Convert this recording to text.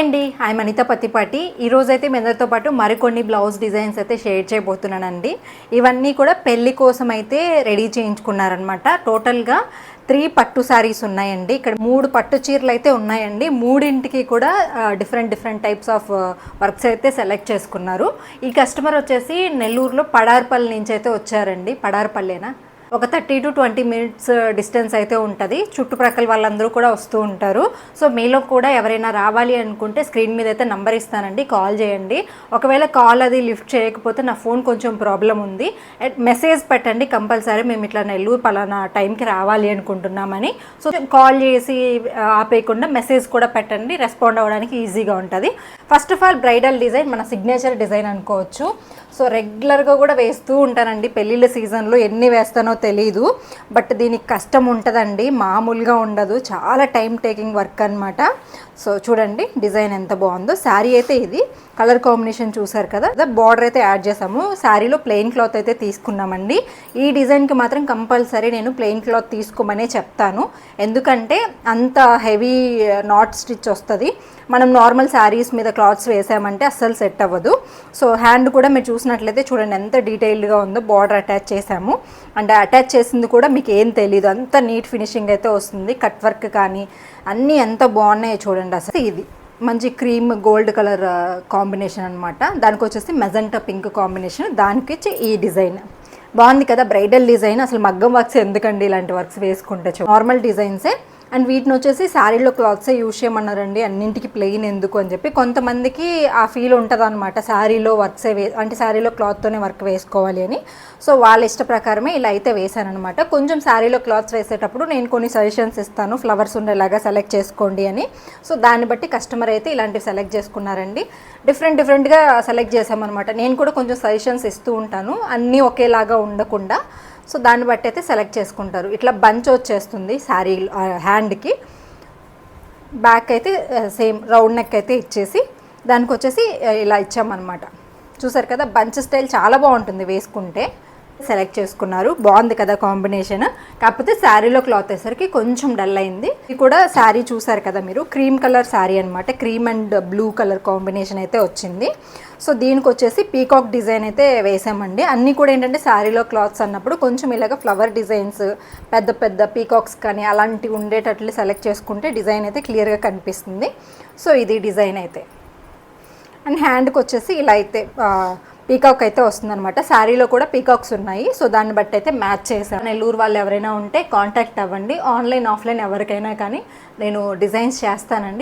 అండి ఐ మనిత పత్తిపాటి. ఈ రోజైతే మీ అందరితో పాటు మరికొన్ని బ్లౌజ్ డిజైన్స్ అయితే షేర్ చేయబోతున్నానండి. ఇవన్నీ కూడా పెళ్ళి కోసం అయితే రెడీ చేయించుకున్నారనమాట టోటల్గా త్రీ పట్టు శారీస్ ఉన్నాయండి. ఇక్కడ మూడు పట్టు చీరలు అయితే ఉన్నాయండి. మూడింటికి కూడా different different types of works అయితే సెలెక్ట్ చేసుకున్నారు. ఈ కస్టమర్ వచ్చేసి నెల్లూరులో పడార్పల్లి నుంచి అయితే వచ్చారండి. పడార్పల్లేనా? ఒక thirty to twenty minutes distance అయితే ఉంటుంది. చుట్టుప్రక్కల వాళ్ళందరూ కూడా వస్తూ ఉంటారు. సో మీలో కూడా ఎవరైనా రావాలి అనుకుంటే స్క్రీన్ మీద అయితే నంబర్ ఇస్తానండి. కాల్ చేయండి. ఒకవేళ కాల్ అది లిఫ్ట్ చేయకపోతే నా ఫోన్ కొంచెం ప్రాబ్లం ఉంది. మెసేజ్ పెట్టండి కంపల్సరీ. మేము ఇట్లా నెల్లూరు పలానా టైంకి రావాలి అనుకుంటున్నామని. సో కాల్ చేసి ఆపేయకుండా మెసేజ్ కూడా పెట్టండి. రెస్పాండ్ అవ్వడానికి ఈజీగా ఉంటుంది. First of all bridal design మన సిగ్నేచర్ డిజైన్ అనుకోవచ్చు. సో రెగ్యులర్గా కూడా వేస్తూ ఉంటానండి. పెళ్ళిళ్ళ సీజన్లో ఎన్ని వేస్తానో తెలీదు బట్ దీనికి కష్టం ఉంటుందండి. మామూలుగా ఉండదు. చాలా టైం టేకింగ్ వర్క్ అనమాట సో చూడండి డిజైన్ ఎంత బాగుందో. శారీ అయితే ఇది. కలర్ కాంబినేషన్ చూసారు కదా? బార్డర్ అయితే యాడ్ చేసాము. శారీలో ప్లెయిన్ క్లాత్ అయితే తీసుకున్నామండి. ఈ డిజైన్కి మాత్రం కంపల్సరీ నేను ప్లెయిన్ క్లాత్ తీసుకోమనే చెప్తాను. ఎందుకంటే అంత హెవీ నాట్ స్టిచ్ వస్తుంది. మనం నార్మల్ శారీస్ మీద క్లాత్స్ వేసామంటే అస్సలు సెట్ అవ్వదు. సో హ్యాండ్ కూడా మీరు చూసినట్లయితే చూడండి ఎంత డీటెయిల్డ్గా ఉందో బార్డర్ అటాచ్ చేసాము. అండ్ అటాచ్ చేసింది కూడా మీకు ఏం తెలియదు అంత నీట్ ఫినిషింగ్ అయితే వస్తుంది. కట్ వర్క్ కానీ అన్నీ ఎంత బాగున్నాయో చూడండి అసలు ఇది. మంచి క్రీమ్ గోల్డ్ కలర్ కాంబినేషన్ అనమాట దానికి వచ్చేసి మెజంటా పింక్ కాంబినేషన్. దానికి వచ్చి ఈ డిజైన్. బాగుంది కదా బ్రైడల్ డిజైన్. అసలు మగ్గం వర్క్స్ ఎందుకండి ఇలాంటి వర్క్స్ వేసుకుంటే నార్మల్ డిజైన్సే. అండ్ వీటిని వచ్చేసి శారీలో క్లాత్సే యూజ్ చేయమన్నారండి. అన్నింటికి ప్లెయిన్ ఎందుకు అని చెప్పి. కొంతమందికి ఆ ఫీల్ ఉంటుంది అనమాట శారీలో వర్క్సే వే అంటే శారీలో క్లాత్తోనే వర్క్ వేసుకోవాలి అని. సో వాళ్ళ ఇష్ట ప్రకారమే ఇలా అయితే వేసాను అనమాట కొంచెం శారీలో క్లాత్స్ వేసేటప్పుడు నేను కొన్ని సజెషన్స్ ఇస్తాను. ఫ్లవర్స్ ఉండేలాగా సెలెక్ట్ చేసుకోండి అని. సో దాన్ని బట్టి కస్టమర్ అయితే ఇలాంటివి సెలెక్ట్ చేసుకున్నారండి. డిఫరెంట్ డిఫరెంట్గా సెలెక్ట్ చేసామన్నమాట నేను కూడా కొంచెం సజెషన్స్ ఇస్తూ ఉంటాను. అన్నీ ఒకేలాగా ఉండకుండా. సో దాన్ని బట్టి అయితే సెలెక్ట్ చేసుకుంటారు. ఇట్లా బంచ్ వచ్చేస్తుంది శారీ హ్యాండ్కి. బ్యాక్ అయితే సేమ్ రౌండ్ నెక్ అయితే ఇచ్చేసి దానికి వచ్చేసి ఇలా ఇచ్చామన్నమాట. చూసారు కదా బంచ్ స్టైల్ చాలా బాగుంటుంది వేసుకుంటే. సెలెక్ట్ చేసుకున్నారు. బాగుంది కదా కాంబినేషన్. కాకపోతే శారీలో క్లాత్ వేసరికి కొంచెం డల్ అయింది. ఇది కూడా శారీ చూసారు కదా మీరు క్రీమ్ కలర్ శారీ అనమాట cream and blue colour combination అయితే వచ్చింది. సో దీనికి వచ్చేసి పీకాక్ డిజైన్ అయితే వేసామండి. అన్నీ కూడా ఏంటంటే శారీలో క్లాత్స్ అన్నప్పుడు కొంచెం ఇలాగ ఫ్లవర్ డిజైన్స్ పెద్ద పెద్ద పీకాక్స్ కానీ అలాంటివి ఉండేటట్లు సెలెక్ట్ చేసుకుంటే డిజైన్ అయితే క్లియర్గా కనిపిస్తుంది. సో ఇది డిజైన్ అయితే. అండ్ హ్యాండ్కి వచ్చేసి ఇలా అయితే పీకాక్ అయితే వస్తుందనమాట శారీలో కూడా పీకాక్స్ ఉన్నాయి. సో దాన్ని బట్టి అయితే మ్యాచ్ చేశాను. నెల్లూరు వాళ్ళు ఎవరైనా ఉంటే కాంటాక్ట్ అవ్వండి. ఆన్లైన్ ఆఫ్లైన్ ఎవరికైనా కానీ నేను డిజైన్స్ చేస్తానండి.